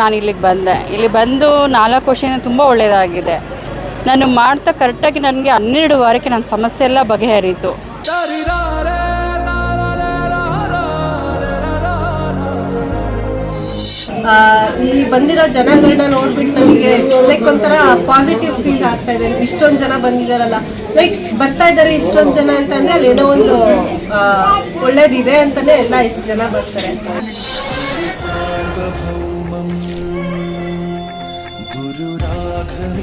ನಾನು ಇಲ್ಲಿಗೆ ಬಂದೆ. ಇಲ್ಲಿ ಬಂದು ನಾಲ್ಕು ವರ್ಷದಿಂದ ತುಂಬ ಒಳ್ಳೆಯದಾಗಿದೆ. ನಾನು ಮಾಡ್ತಾ ಕರೆಕ್ಟಾಗಿ ನನಗೆ ಹನ್ನೆರಡು ವಾರಕ್ಕೆ ನನ್ನ ಸಮಸ್ಯೆ ಎಲ್ಲ ಬಗೆಹರಿತು. ಇಲ್ಲಿ ಬಂದಿರೋ ಜನಗಳನ್ನ ನೋಡ್ಬಿಟ್ಟು ನಮಗೆ ಲೈಕ್ ಒಂಥರ ಪಾಸಿಟಿವ್ ಫೀಲ್ ಆಗ್ತಾ ಇದೆ. ಇಷ್ಟೊಂದು ಜನ ಬಂದಿದಾರಲ್ಲ. ಲೈಕ್ ಬರ್ತಾ ಇದ್ದಾರೆ ಇಷ್ಟೊಂದು ಜನ ಅಂತ ಅಂತಂದ್ರೆ ಅಲ್ಲಿ ಏನೋ ಒಂದು ಒಳ್ಳೇದಿದೆ ಅಂತಾನೆ ಎಲ್ಲ ಇಷ್ಟು ಜನ ಬರ್ತಾರೆ सार्वभौमं गुरुराघवेन्द्रम्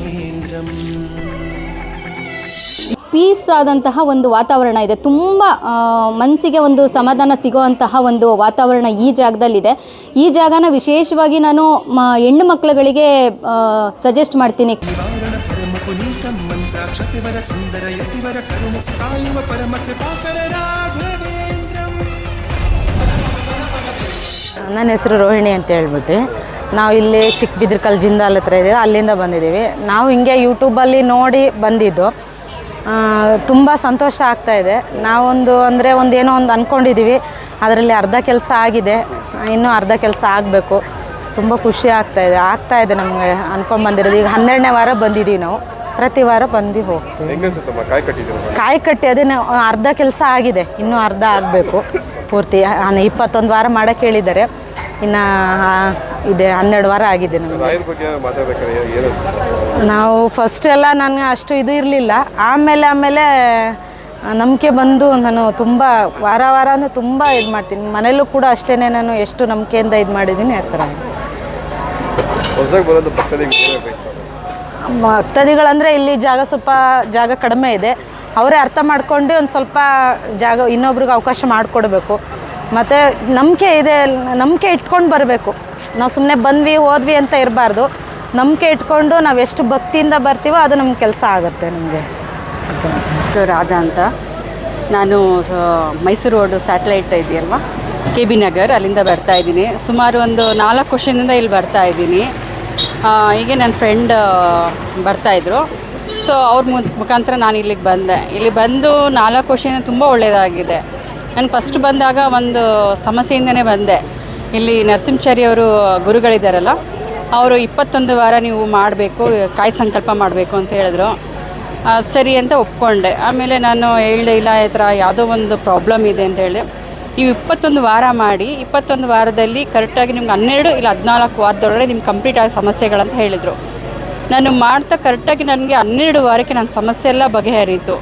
ಪೀಸ್ ಆದಂತಹ ಒಂದು ವಾತಾವರಣ ಇದೆ ತುಂಬ ಮನಸ್ಸಿಗೆ ಒಂದು ಸಮಾಧಾನ ಸಿಗುವಂತಹ ಒಂದು ವಾತಾವರಣ ಈ ಜಾಗದಲ್ಲಿದೆ ಈ ಜಾಗನ ವಿಶೇಷವಾಗಿ ನಾನು ಮ ಹೆಣ್ಣು ಮಕ್ಕಳುಗಳಿಗೆ ಸಜೆಸ್ಟ್ ಮಾಡ್ತೀನಿ निवारण परम पुनीतं मन्त्राक्षतिवर सुन्दर यतिवर करुण ನನ್ನ ಹೆಸರು ರೋಹಿಣಿ ಅಂತ ಹೇಳ್ಬಿಟ್ಟು ನಾವು ಇಲ್ಲಿ ಚಿಕ್ಕಬಿದ್ರಕಲ್ ಜಿಂದಾಲ್ ಹತ್ರ ಇದ್ದೀವಿ ಅಲ್ಲಿಂದ ಬಂದಿದ್ದೀವಿ ನಾವು ಹಿಂಗೆ ಯೂಟ್ಯೂಬಲ್ಲಿ ನೋಡಿ ಬಂದಿದ್ದು. ತುಂಬ ಸಂತೋಷ ಆಗ್ತಾಯಿದೆ ಇದೆ. ನಾವೊಂದು ಅಂದರೆ ಒಂದು ಏನೋ ಒಂದು ಅಂದ್ಕೊಂಡಿದ್ದೀವಿ ಅದರಲ್ಲಿ ಅರ್ಧ ಕೆಲಸ ಆಗಿದೆ. ಇನ್ನೂ ಅರ್ಧ ಕೆಲಸ ಆಗಬೇಕು. ತುಂಬ ಖುಷಿ ಆಗ್ತಾಯಿದೆ ಆಗ್ತಾಯಿದೆ ಆಗ್ತಾ ಇದೆ ನಮಗೆ ಅಂದ್ಕೊಂಡ್ಬಂದಿರೋದು ಈಗ ಹನ್ನೆರಡನೇ ವಾರ ಬಂದಿದ್ದೀವಿ ನಾವು. ಪ್ರತಿ ವಾರ ಬಂದು ಹೋಗ್ತೀವಿ. ಕಾಯಿ ಕಟ್ಟಿ ಅದೇ ಅರ್ಧ ಕೆಲಸ ಆಗಿದೆ. ಇನ್ನೂ ಅರ್ಧ ಆಗಬೇಕು. ಪೂರ್ತಿ ನಾನು ಇಪ್ಪತ್ತೊಂದು ವಾರ ಮಾಡಕ್ಕೆ ಹೇಳಿದ್ದಾರೆ. ಇನ್ನು ಇದೆ ಹನ್ನೆರಡು ವಾರ ಆಗಿದೆ ನಮಗೆ. ನಾವು ಫಸ್ಟ್ ಎಲ್ಲ ನನಗೆ ಅಷ್ಟು ಇದು ಇರಲಿಲ್ಲ. ಆಮೇಲೆ ಆಮೇಲೆ ನಂಬಿಕೆ ಬಂದು ನಾನು ತುಂಬ ವಾರ ವಾರ ಅಂದರೆ ತುಂಬ ಇದು ಮಾಡ್ತೀನಿ. ಮನೆಯಲ್ಲೂ ಕೂಡ ಅಷ್ಟೇ ನಾನು ಎಷ್ಟು ನಂಬಿಕೆಯಿಂದ ಇದು ಮಾಡಿದ್ದೀನಿ ಆ ಥರ. ಭಕ್ತಾದಿಗಳಂದರೆ ಇಲ್ಲಿ ಜಾಗ ಸ್ವಲ್ಪ ಜಾಗ ಕಡಿಮೆ ಇದೆ. ಅವರೇ ಅರ್ಥ ಮಾಡ್ಕೊಂಡು ಒಂದು ಸ್ವಲ್ಪ ಜಾಗ ಇನ್ನೊಬ್ರಿಗೆ ಅವಕಾಶ ಮಾಡಿಕೊಡ್ಬೇಕು. ಮತ್ತು ನಂಬಿಕೆ ಇದೆ, ನಂಬಿಕೆ ಇಟ್ಕೊಂಡು ಬರಬೇಕು. ನಾವು ಸುಮ್ಮನೆ ಬಂದ್ವಿ, ಹೋದ್ವಿ ಅಂತ ಇರಬಾರ್ದು. ನಂಬಿಕೆ ಇಟ್ಕೊಂಡು ನಾವು ಎಷ್ಟು ಭಕ್ತಿಯಿಂದ ಬರ್ತೀವೋ ಅದು ನಮ್ಮ ಕೆಲಸ ಆಗುತ್ತೆ ನಮಗೆ. ರಾಧಾ ಅಂತ. ನಾನು ಮೈಸೂರು ರೋಡು ಸ್ಯಾಟಲೈಟ್ ಇದೆಯಲ್ವ? ಕೆ ಬಿ ನಗರ್, ಅಲ್ಲಿಂದ ಬರ್ತಾ ಇದ್ದೀನಿ. ಸುಮಾರು ಒಂದು ನಾಲ್ಕು ವರ್ಷದಿಂದ ಇಲ್ಲಿ ಬರ್ತಾ ಇದ್ದೀನಿ. ಹೀಗೆ ನನ್ನ ಫ್ರೆಂಡ್ ಬರ್ತಾಯಿದ್ರು ಸೊ ಅವ್ರ ಮುಖಾಂತರ ನಾನು ಇಲ್ಲಿಗೆ ಬಂದೆ. ಇಲ್ಲಿ ಬಂದು ನಾಲ್ಕು ವರ್ಷದಿಂದ ತುಂಬ ಒಳ್ಳೆಯದಾಗಿದೆ ನಾನು ಫಸ್ಟ್ ಬಂದಾಗ ಒಂದು ಸಮಸ್ಯೆಯಿಂದನೇ ಬಂದೆ. ಇಲ್ಲಿ ನರಸಿಂಹಚಾರಿ ಅವರು ಗುರುಗಳಿದ್ದಾರಲ್ಲ ಅವರು ಇಪ್ಪತ್ತೊಂದು ವಾರ ನೀವು ಮಾಡಬೇಕು, ಕಾಯಿ ಸಂಕಲ್ಪ ಮಾಡಬೇಕು ಅಂತ ಹೇಳಿದ್ರು. ಸರಿ ಅಂತ ಒಪ್ಕೊಂಡೆ. ಆಮೇಲೆ ನಾನು ಹೇಳಿದೆ, ಇಲ್ಲ ಈ ಥರ ಯಾವುದೋ ಒಂದು ಪ್ರಾಬ್ಲಮ್ ಇದೆ ಅಂತ ಹೇಳಿ ನೀವು ಇಪ್ಪತ್ತೊಂದು ವಾರ ಮಾಡಿ, ಇಪ್ಪತ್ತೊಂದು ವಾರದಲ್ಲಿ ಕರೆಕ್ಟಾಗಿ ನಿಮ್ಗೆ ಹನ್ನೆರಡು ಇಲ್ಲ ಹದಿನಾಲ್ಕು ವಾರದೊಳಗೆ ನಿಮ್ಗೆ ಕಂಪ್ಲೀಟ್ ಆಗಿ ಸಮಸ್ಯೆಗಳಂತ ಹೇಳಿದರು. ನಾನು ಮಾಡ್ತಾ ಕರೆಕ್ಟಾಗಿ ನನಗೆ ಹನ್ನೆರಡು ವಾರಕ್ಕೆ ನನ್ನ ಸಮಸ್ಯೆ ಎಲ್ಲ ಬಗೆಹರಿತು.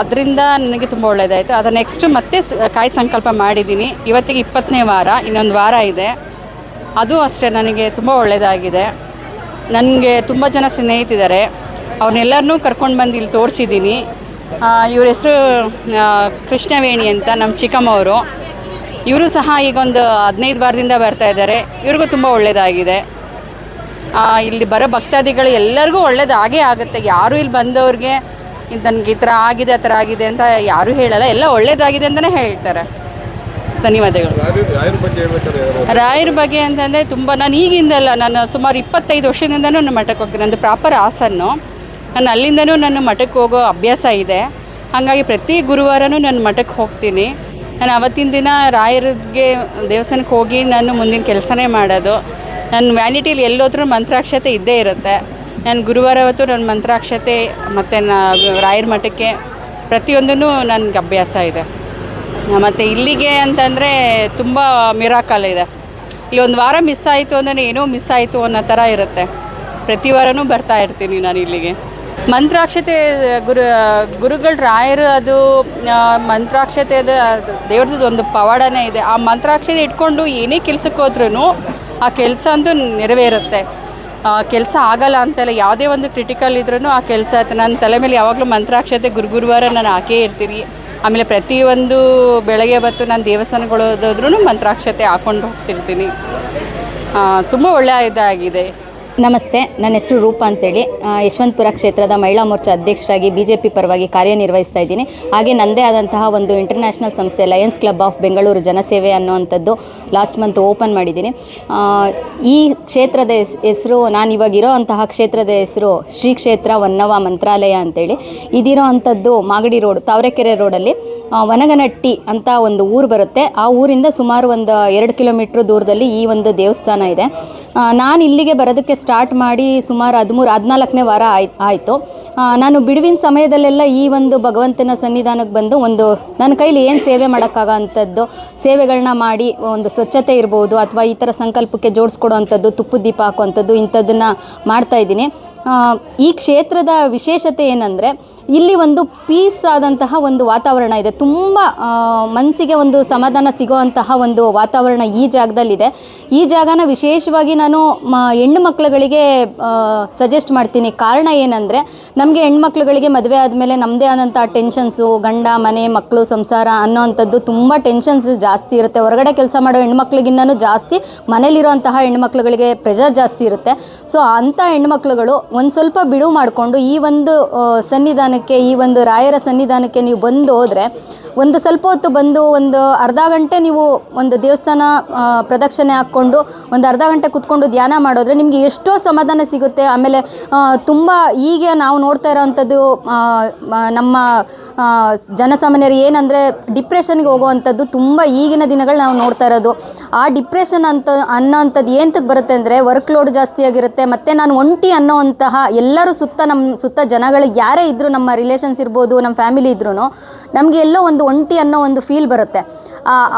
ಅದರಿಂದ ನನಗೆ ತುಂಬ ಒಳ್ಳೆಯದಾಯಿತು ಅದು ನೆಕ್ಸ್ಟು ಮತ್ತೆ ಕಾಯಿ ಸಂಕಲ್ಪ ಮಾಡಿದ್ದೀನಿ. ಇವತ್ತಿಗೆ ಇಪ್ಪತ್ತನೇ ವಾರ, ಇನ್ನೊಂದು ವಾರ ಇದೆ. ಅದು ಅಷ್ಟೇ ನನಗೆ ತುಂಬ ಒಳ್ಳೆಯದಾಗಿದೆ ನನಗೆ ತುಂಬ ಜನ ಸ್ನೇಹಿತಿದ್ದಾರೆ. ಅವ್ರನ್ನೆಲ್ಲರನ್ನೂ ಕರ್ಕೊಂಡು ಬಂದು ಇಲ್ಲಿ ತೋರಿಸಿದ್ದೀನಿ. ಇವ್ರ ಹೆಸರು ಕೃಷ್ಣವೇಣಿ ಅಂತ, ನಮ್ಮ ಚಿಕ್ಕಮ್ಮವರು ಇವರು ಸಹ ಈಗ ಒಂದು ಹದಿನೈದು ವಾರದಿಂದ ಬರ್ತಾ ಇದ್ದಾರೆ. ಇವ್ರಿಗೂ ತುಂಬ ಒಳ್ಳೆಯದಾಗಿದೆ ಇಲ್ಲಿ ಬರೋ ಭಕ್ತಾದಿಗಳು ಎಲ್ಲರಿಗೂ ಒಳ್ಳೇದಾಗೇ ಆಗುತ್ತೆ. ಯಾರು ಇಲ್ಲಿ ಬಂದವ್ರಿಗೆ ನನಗೆ ಈ ಥರ ಆಗಿದೆ ಆ ಥರ ಆಗಿದೆ ಅಂತ ಯಾರೂ ಹೇಳಲ್ಲ. ಎಲ್ಲ ಒಳ್ಳೇದಾಗಿದೆ ಅಂತಲೇ ಹೇಳ್ತಾರೆ. ಧನ್ಯವಾದಗಳು. ರಾಯರ- ಬಗ್ಗೆ ಅಂತಂದರೆ ತುಂಬ ನಾನು ಈಗಿಂದಲ್ಲ ನಾನು ಸುಮಾರು ಇಪ್ಪತ್ತೈದು ವರ್ಷದಿಂದನೂ ನಾನು ಮಠಕ್ಕೆ ಹೋಗ್ತೀನಿ. ನಂದು ಪ್ರಾಪರ್ ಹಾಸನ್ನು ನಾನು ಅಲ್ಲಿಂದನೂ ನನ್ನ ಮಠಕ್ಕೆ ಹೋಗೋ ಅಭ್ಯಾಸ ಇದೆ. ಹಾಗಾಗಿ ಪ್ರತಿ ಗುರುವಾರನೂ ನಾನು ಮಠಕ್ಕೆ ಹೋಗ್ತೀನಿ. ನಾನು ಅವತ್ತಿನ ದಿನ ರಾಯರಿಗೆ ದೇವಸ್ಥಾನಕ್ಕೆ ಹೋಗಿ ನಾನು ಮುಂದಿನ ಕೆಲಸನೇ ಮಾಡೋದು. ನನ್ನ ವ್ಯಾನಿಟಿಲಿ ಎಲ್ಲೋದ್ರೂ ಮಂತ್ರಾಕ್ಷತೆ ಇದ್ದೇ ಇರುತ್ತೆ. ನಾನು ಗುರುವಾರ ಹೊತ್ತು ನನ್ನ ಮಂತ್ರಾಕ್ಷತೆ ಮತ್ತು ರಾಯರ ಮಠಕ್ಕೆ ಪ್ರತಿಯೊಂದೂ ನನಗೆ ಅಭ್ಯಾಸ ಇದೆ. ಮತ್ತು ಇಲ್ಲಿಗೆ ಅಂತಂದರೆ ತುಂಬ ಮಿರಾಕಲ್ ಇದೆ. ಇಲ್ಲಿ ಒಂದು ವಾರ ಮಿಸ್ ಆಯಿತು ಅಂದರೆ ಏನೋ ಮಿಸ್ ಆಯಿತು ಅನ್ನೋ ಥರ ಇರುತ್ತೆ. ಪ್ರತಿ ವಾರನೂ ಬರ್ತಾ ಇರ್ತೀನಿ ನಾನು ಇಲ್ಲಿಗೆ. ಮಂತ್ರಾಕ್ಷತೆ, ಗುರು, ಗುರುಗಳ ರಾಯರು ಅದು ಮಂತ್ರಾಕ್ಷತೆ ಅದು, ದೇವ್ರದ್ದು ಒಂದು ಪವಾಡನೇ ಇದೆ. ಆ ಮಂತ್ರಾಕ್ಷತೆ ಇಟ್ಕೊಂಡು ಏನೇ ಕೆಲಸಕ್ಕೆ ಹೋದ್ರೂ ಆ ಕೆಲಸ ಅಂತೂ ನೆರವೇರುತ್ತೆ. ಕೆಲಸ ಆಗಲ್ಲ ಅಂತೆಲ್ಲ ಯಾವುದೇ ಒಂದು ಕ್ರಿಟಿಕಲ್ ಇದ್ರೂ ಆ ಕೆಲಸ ನನ್ನ ತಲೆ ಮೇಲೆ ಯಾವಾಗಲೂ ಮಂತ್ರಾಕ್ಷತೆ ಗುರು ಗುರುವಾರ ನಾನು ಹಾಕೇ ಇರ್ತೀನಿ. ಆಮೇಲೆ ಪ್ರತಿಯೊಂದು ಬೆಳಗ್ಗೆ ಹೊತ್ತು ನಾನು ದೇವಸ್ಥಾನಗಳೋದ್ರೂ ಮಂತ್ರಾಕ್ಷತೆ ಹಾಕೊಂಡು ಹೋಗ್ತಿರ್ತೀನಿ. ತುಂಬ ಒಳ್ಳೆಯ ಇದಾಗಿದೆ. ನಮಸ್ತೆ, ನನ್ನ ಹೆಸರು ರೂಪಾ ಅಂತೇಳಿ. ಯಶವಂತಪುರ ಕ್ಷೇತ್ರದ ಮಹಿಳಾ ಮೋರ್ಚಾ ಅಧ್ಯಕ್ಷರಾಗಿ ಬಿ ಜೆ ಪಿ ಪರವಾಗಿ ಕಾರ್ಯನಿರ್ವಹಿಸ್ತಾ ಇದ್ದೀನಿ. ಹಾಗೆ ನನ್ನದೇ ಆದಂತಹ ಒಂದು ಇಂಟರ್ನ್ಯಾಷನಲ್ ಸಂಸ್ಥೆ ಲಯನ್ಸ್ ಕ್ಲಬ್ ಆಫ್ ಬೆಂಗಳೂರು ಜನಸೇವೆ ಅನ್ನುವಂಥದ್ದು ಲಾಸ್ಟ್ ಮಂತ್ ಓಪನ್ ಮಾಡಿದ್ದೀನಿ. ಈ ಕ್ಷೇತ್ರದ ಹೆಸ್- ಹೆಸರು, ನಾನು ಇವಾಗಿರೋ ಅಂತಹ ಕ್ಷೇತ್ರದ ಹೆಸರು ಶ್ರೀ ಕ್ಷೇತ್ರ ವನ್ನವ ಮಂತ್ರಾಲಯ ಅಂತೇಳಿ. ಇದಿರೋ ಅಂಥದ್ದು ಮಾಗಡಿ ರೋಡ್, ತಾವರೆಕೆರೆ ರೋಡಲ್ಲಿ. ವನಗನಟ್ಟಿ ಅಂತ ಒಂದು ಊರು ಬರುತ್ತೆ. ಆ ಊರಿಂದ ಸುಮಾರು ಒಂದು ಎರಡು ಕಿಲೋಮೀಟ್ರ್ ದೂರದಲ್ಲಿ ಈ ಒಂದು ದೇವಸ್ಥಾನ ಇದೆ. ನಾನು ಇಲ್ಲಿಗೆ ಬರೋದಕ್ಕೆ ಸ್ಟಾರ್ಟ್ ಮಾಡಿ ಸುಮಾರು ಹದಿಮೂರು, ಹದಿನಾಲ್ಕನೇ ವಾರ ಆಯ್ತು. ಆಯಿತು ನಾನು ಬಿಡುವಿನ ಸಮಯದಲ್ಲೆಲ್ಲ ಈ ಒಂದು ಭಗವಂತನ ಸನ್ನಿಧಾನಕ್ಕೆ ಬಂದು ಒಂದು, ನನ್ನ ಕೈಲಿ ಏನು ಸೇವೆ ಮಾಡೋಕ್ಕಾಗೋ ಅಂಥದ್ದು ಸೇವೆಗಳನ್ನ ಮಾಡಿ ಒಂದು ಸ್ವಚ್ಛತೆ ಇರ್ಬೋದು ಅಥವಾ ಈ ಥರ ಸಂಕಲ್ಪಕ್ಕೆ ಜೋಡಿಸ್ಕೊಡೋ ಅಂಥದ್ದು ತುಪ್ಪದ ದೀಪ ಹಾಕುವಂಥದ್ದು ಇಂಥದ್ದನ್ನು ಮಾಡ್ತಾ ಇದ್ದೀನಿ. ಈ ಕ್ಷೇತ್ರದ ವಿಶೇಷತೆ ಏನಂದರೆ ಇಲ್ಲಿ ಒಂದು ಪೀಸ್ ಆದಂತಹ ಒಂದು ವಾತಾವರಣ ಇದೆ. ತುಂಬ ಮನಸ್ಸಿಗೆ ಒಂದು ಸಮಾಧಾನ ಸಿಗೋವಂತಹ ಒಂದು ವಾತಾವರಣ ಈ ಜಾಗದಲ್ಲಿದೆ. ಈ ಜಾಗನ ವಿಶೇಷವಾಗಿ ನಾನು ಮ ಹೆಣ್ಣು ಮಕ್ಕಳುಗಳಿಗೆ ಸಜೆಸ್ಟ್ ಮಾಡ್ತೀನಿ. ಕಾರಣ ಏನಂದರೆ ನಮಗೆ ಹೆಣ್ಮಕ್ಳುಗಳಿಗೆ ಮದುವೆ ಆದಮೇಲೆ ನಮ್ಮದೇ ಆದಂಥ ಟೆನ್ಷನ್ಸು ಗಂಡ ಮನೆ ಮಕ್ಕಳು ಸಂಸಾರ ಅನ್ನೋವಂಥದ್ದು ತುಂಬ ಟೆನ್ಷನ್ಸ್ ಜಾಸ್ತಿ ಇರುತ್ತೆ. ಹೊರಗಡೆ ಕೆಲಸ ಮಾಡೋ ಹೆಣ್ಮಕ್ಳಿಗಿನ್ನೂ ಜಾಸ್ತಿ ಮನೇಲಿರುವಂತಹ ಹೆಣ್ಮಕ್ಳುಗಳಿಗೆ ಪ್ರೆಷರ್ ಜಾಸ್ತಿ ಇರುತ್ತೆ. ಸೊ ಅಂಥ ಹೆಣ್ಮಕ್ಳುಗಳು ಒಂದು ಸ್ವಲ್ಪ ಬಿಡುವು ಮಾಡಿಕೊಂಡು ಈ ಒಂದು ಆ, ಸನ್ನಿಧಾನಕ್ಕೆ ಈ ಒಂದು ರಾಯರ ಸನ್ನಿಧಾನಕ್ಕೆ ನೀವು ಬಂದು ಹೋದರೆ ಒಂದು ಸ್ವಲ್ಪ ಹೊತ್ತು ಬಂದು ಒಂದು ಅರ್ಧ ಗಂಟೆ ನೀವು ಒಂದು ದೇವಸ್ಥಾನ ಪ್ರದಕ್ಷಿಣೆ ಹಾಕ್ಕೊಂಡು ಒಂದು ಅರ್ಧ ಗಂಟೆ ಕುತ್ಕೊಂಡು ಧ್ಯಾನ ಮಾಡಿದ್ರೆ ನಿಮಗೆ ಎಷ್ಟೋ ಸಮಾಧಾನ ಸಿಗುತ್ತೆ. ಆಮೇಲೆ ತುಂಬ ಈಗ ನಾವು ನೋಡ್ತಾ ಇರೋವಂಥದ್ದು ನಮ್ಮ ಜನಸಾಮಾನ್ಯರು ಏನಂದರೆ ಡಿಪ್ರೆಷನ್ಗೆ ಹೋಗುವಂಥದ್ದು ತುಂಬ ಈಗಿನ ದಿನಗಳು ನಾವು ನೋಡ್ತಾ ಇರೋದು. ಆ ಡಿಪ್ರೆಷನ್ ಅಂತ ಅನ್ನೋವಂಥದ್ದು ಏನಕ್ಕೆ ಬರುತ್ತೆ ಅಂದರೆ ವರ್ಕ್ ಲೋಡ್ ಜಾಸ್ತಿ ಆಗಿರುತ್ತೆ. ಮತ್ತು ನಾನು ಒಂಟಿ ಅನ್ನೋವಂತಹ ಎಲ್ಲರೂ ಸುತ್ತ ನಮ್ಮ ಸುತ್ತ ಜನಗಳು ಯಾರೇ ಇದ್ದರೂ ನಮ್ಮ ರಿಲೇಷನ್ಸ್ ಇರ್ಬೋದು, ನಮ್ಮ ಫ್ಯಾಮಿಲಿ ಇದ್ರೂ ನಮಗೆ ಎಲ್ಲೋ ಒಂದು ಒಂಟಿ ಅನ್ನೋ ಒಂದು ಫೀಲ್ ಬರುತ್ತೆ.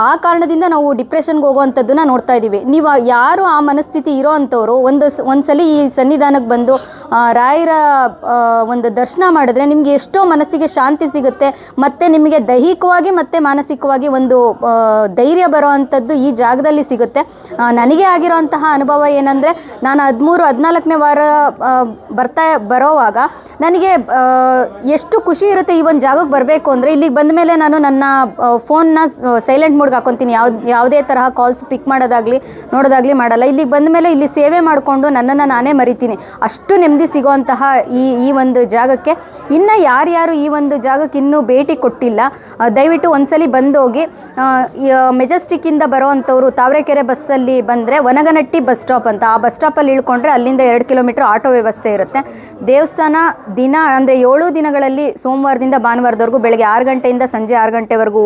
ಆ ಕಾರಣದಿಂದ ನಾವು ಡಿಪ್ರೆಷನ್ಗೆ ಹೋಗುವಂಥದ್ದನ್ನ ನೋಡ್ತಾ ಇದ್ದೀವಿ. ನೀವು ಯಾರು ಆ ಮನಸ್ಥಿತಿ ಇರೋ ಅಂಥವ್ರು ಒಂದು ಸ- ಒಂದ್ಸಲಿ ಈ ಸನ್ನಿಧಾನಕ್ಕೆ ಬಂದು ರಾಯರ ಒಂದು ದರ್ಶನ ಮಾಡಿದ್ರೆ ನಿಮಗೆ ಎಷ್ಟೋ ಮನಸ್ಸಿಗೆ ಶಾಂತಿ ಸಿಗುತ್ತೆ, ಮತ್ತು ನಿಮಗೆ ದೈಹಿಕವಾಗಿ ಮತ್ತು ಮಾನಸಿಕವಾಗಿ ಒಂದು ಧೈರ್ಯ ಬರೋ ಅಂಥದ್ದು ಈ ಜಾಗದಲ್ಲಿ ಸಿಗುತ್ತೆ. ನನಗೆ ನನಗೆ ಆಗಿರೋಂತಹ ಅನುಭವ ಏನಂದರೆ, ನಾನು ಹದಿಮೂರು, ಹದಿನಾಲ್ಕನೇ ವಾರ ಬರ್ತಾ ಬರೋವಾಗ ನನಗೆ ಎಷ್ಟು ಖುಷಿ ಇರುತ್ತೆ ಈ ಒಂದು ಜಾಗಕ್ಕೆ ಬರಬೇಕು ಅಂದರೆ, ಇಲ್ಲಿಗೆ ಬಂದ ಮೇಲೆ ನಾನು ನನ್ನ ಫೋನ್ನ ಸೈಲೆಂಟ್ ಮೋಡ್ಗೆ ಹಾಕೊತೀನಿ. ಯಾವ್ದು, ಯಾವುದೇ ತರಹ ಕಾಲ್ಸ್ ಪಿಕ್ ಮಾಡೋದಾಗಲಿ, ನೋಡೋದಾಗಲಿ ಮಾಡಲ್ಲ. ಇಲ್ಲಿಗೆ ಬಂದ ಮೇಲೆ ಇಲ್ಲಿ ಸೇವೆ ಮಾಡಿಕೊಂಡು ನನ್ನನ್ನು ನಾನೇ ಮರಿತೀನಿ. ಅಷ್ಟು ನೆಮ್ಮದಿ ಸಿಗೋವಂತಹ ಈ ಈ ಒಂದು ಜಾಗಕ್ಕೆ. ಇನ್ನು ಯಾರ್ಯಾರು ಈ ಒಂದು ಜಾಗಕ್ಕೆ ಇನ್ನೂ ಭೇಟಿ ಕೊಟ್ಟಿಲ್ಲ ದಯವಿಟ್ಟು ಒಂದ್ಸಲಿ ಬಂದೋಗಿ ಮೆಜೆಸ್ಟಿಕ್ಕಿಂದ ಬರೋವಂಥವ್ರು ತಾವರೆಕೆರೆ ಬಸ್ಸಲ್ಲಿ ಬಂದರೆ ವನಗನಟ್ಟಿ ಬಸ್ ಸ್ಟಾಪ್ ಅಂತ. ಆ ಬಸ್ ಸ್ಟಾಪಲ್ಲಿ ಇಳ್ಕೊಂಡ್ರೆ ಅಲ್ಲಿಂದ ಎರಡು ಕಿಲೋಮೀಟ್ರ್ ಆಟೋ ವ್ಯವಸ್ಥೆ ಇರುತ್ತೆ. ದೇವಸ್ಥಾನ ದಿನ ಅಂದರೆ ಏಳು ದಿನಗಳಲ್ಲಿ ಸೋಮವಾರದಿಂದ ಭಾನುವಾರದವರೆಗೂ ಬೆಳಗ್ಗೆ ಆರು ಗಂಟೆಯಿಂದ ಸಂಜೆ ಆರು ಗಂಟೆವರೆಗೂ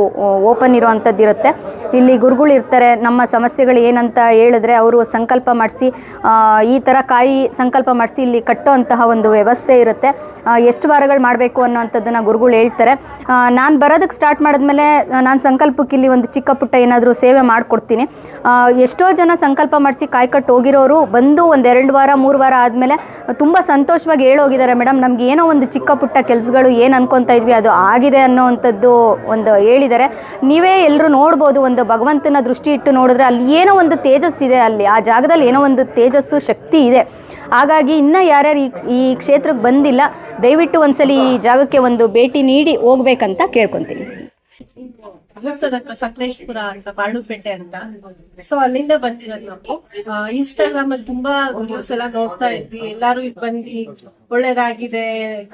ಓಪನ್ ಇರುವಂಥದ್ದು ಇರುತ್ತೆ ಇಲ್ಲಿ ಗುರುಗಳು ಇರ್ತಾರೆ, ನಮ್ಮ ಸಮಸ್ಯೆಗಳು ಏನಂತ ಹೇಳಿದ್ರೆ ಅವರು ಸಂಕಲ್ಪ ಮಾಡಿಸಿ ಈ ಥರ ಕಾಯಿ ಸಂಕಲ್ಪ ಮಾಡಿಸಿ ಇಲ್ಲಿ ಕಟ್ಟೋ ಅಂತಹ ಒಂದು ವ್ಯವಸ್ಥೆ ಇರುತ್ತೆ. ಎಷ್ಟು ವಾರಗಳು ಮಾಡಬೇಕು ಅನ್ನೋವಂಥದ್ದನ್ನು ಗುರುಗಳು ಹೇಳ್ತಾರೆ. ನಾನು ಬರೋದಕ್ಕೆ ಸ್ಟಾರ್ಟ್ ಮಾಡಿದ್ಮೇಲೆ ನಾನು ಸಂಕಲ್ಪಕ್ಕೆ ಇಲ್ಲಿ ಒಂದು ಚಿಕ್ಕ ಪುಟ್ಟ ಏನಾದರೂ ಸೇವೆ ಮಾಡಿಕೊಡ್ತೀನಿ. ಎಷ್ಟೋ ಜನ ಸಂಕಲ್ಪ ಮಾಡಿಸಿ ಕಾಯಿ ಕಟ್ಟು ಹೋಗಿರೋರು ಬಂದು ಒಂದು ಎರಡು ವಾರ, ಮೂರು ವಾರ ಆದಮೇಲೆ ತುಂಬ ಸಂತೋಷವಾಗಿ ಹೇಳೋಗಿದ್ದಾರೆ ಮೇಡಮ್ ನಮ್ಗೆ ಏನೋ ಒಂದು ಚಿಕ್ಕ ಪುಟ್ಟ ಕೆಲಸಗಳು ಏನು ಅನ್ಕೊತಾ ಇದ್ವಿ, ಅದು ಆಗಿದೆ ಅನ್ನೋವಂಥದ್ದು ಒಂದು ಹೇಳಿದ್ದಾರೆ. ನೀವೇ ಎಲ್ಲರೂ ನೋಡ್ಬೋದು, ಒಂದು ಭಗವಂತನ ದೃಷ್ಟಿ ಇಟ್ಟು ನೋಡಿದ್ರೆ ಅಲ್ಲಿ ಏನೋ ಒಂದು ತೇಜಸ್ಸಿದೆ ಅಲ್ಲಿ. ಆ ಜಾಗದಲ್ಲಿ ಏನೋ ಒಂದು ತೇಜಸ್ಸು, ಶಕ್ತಿ ಇದೆ. ಹಾಗಾಗಿ ಇನ್ನೂ ಯಾರ್ಯಾರು ಈ ಈ ಕ್ಷೇತ್ರಕ್ಕೆ ಬಂದಿಲ್ಲ, ದಯವಿಟ್ಟು ಒಂದ್ಸಲಿ ಈ ಜಾಗಕ್ಕೆ ಒಂದು ಭೇಟಿ ನೀಡಿ ಹೋಗ್ಬೇಕಂತ ಕೇಳ್ಕೊತೀನಿ. ಅಗಸದ ಹತ್ರ ಸಕಲೇಶ್ಪುರ ಅಂತ ಬಾಳುಪೇಟೆ ಅಂತ. ಸೊ ಅಲ್ಲಿಂದ ಬಂದಿರೋದು ನಾವು. ಇನ್ಸ್ಟಾಗ್ರಾಮ್ ಅಲ್ಲಿ ತುಂಬಾ ವಿಡಿಯೋಸ್ ಎಲ್ಲ ನೋಡ್ತಾ ಇದ್ವಿ. ಎಲ್ಲಾರು ಇಲ್ಲಿ ಬಂದಿ ಒಳ್ಳೇದಾಗಿದೆ,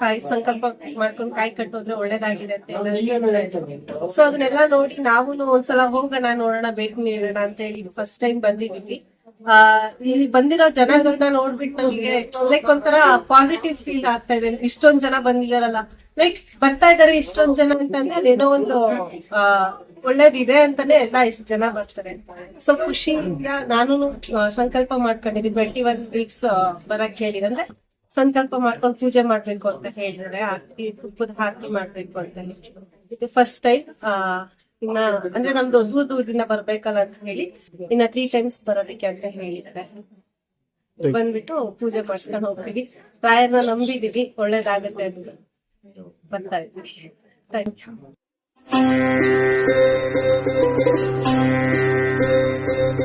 ಕಾಯಿ ಸಂಕಲ್ಪ ಮಾಡ್ಕೊಂಡು ಕಾಯಿ ಕಟ್ಟೋದ್ರೆ ಒಳ್ಳೇದಾಗಿದೆ ಅಂತ ಸೊ ಅದನ್ನೆಲ್ಲ ನೋಡಿ ನಾವು ಒಂದ್ಸಲ ಹೋಗೋಣ, ನೋಡೋಣ, ಭೇಟಿ ನೀಡೋಣ ಅಂತ ಹೇಳಿ ಫಸ್ಟ್ ಟೈಮ್ ಬಂದಿದೀವಿ ಆ, ಇಲ್ಲಿ ಬಂದಿರೋ ಜನಗಳನ್ನ ನೋಡ್ಬಿಟ್ಟು ನಮ್ಗೆ ಲೈಕ್ ಒಂಥರ ಪಾಸಿಟಿವ್ ಫೀಲ್ ಆಗ್ತಾ ಇದೆ. ಇಷ್ಟೊಂದ್ ಜನ ಬಂದಿದಾರಲ್ಲ. ಲೈಕ್ ಬರ್ತಾ ಇದಾರೆ ಇಷ್ಟೊಂದ್ ಜನ ಅಂತಂದ್ರೆ ಅದೇನೋ ಒಂದು ಒಳ್ಳೇದಿದೆ ಅಂತಾನೆ ಎಲ್ಲ ಇಷ್ಟ ಜನ ಬರ್ತಾರೆ. ಸೊ ಖುಷಿಯಿಂದ ನಾನು ಸಂಕಲ್ಪ ಮಾಡ್ಕೊಂಡಿದ್ದೀನಿ. ಟ್ವೆಂಟಿ ಒನ್ ವೀಕ್ಸ್ ಬರಕ್ ಹೇಳಿದಂದ್ರೆ ಸಂಕಲ್ಪ ಮಾಡ್ಕೊಂಡು ಪೂಜೆ ಮಾಡ್ಬೇಕು ಅಂತ ಹೇಳಿದ್ರೆ ಆರತಿ ತುಪ್ಪದ ಹಾಕಿ ಮಾಡ್ಬೇಕು ಅಂತ ಇದು ಫಸ್ಟ್ ಟೈಮ್ ಆ, ಇನ್ನ, ಅಂದ್ರೆ ನಮ್ದು ದೂರ ದೂರದಿಂದ ಬರ್ಬೇಕಲ್ಲ ಅಂತ ಹೇಳಿ, ಇನ್ನ ತ್ರೀ ಟೈಮ್ಸ್ ಬರೋದಕ್ಕೆ ಅಂತ ಹೇಳಿದ್ದಾರೆ. ಬಂದ್ಬಿಟ್ಟು ಪೂಜೆ ಮಾಡಿಸ್ಕೊಂಡು ಹೋಗ್ತೀವಿ. ರಾಯರ್ನ ನಂಬಿದೀವಿ, ಒಳ್ಳೇದಾಗತ್ತೆ ಅಂತ. 不带带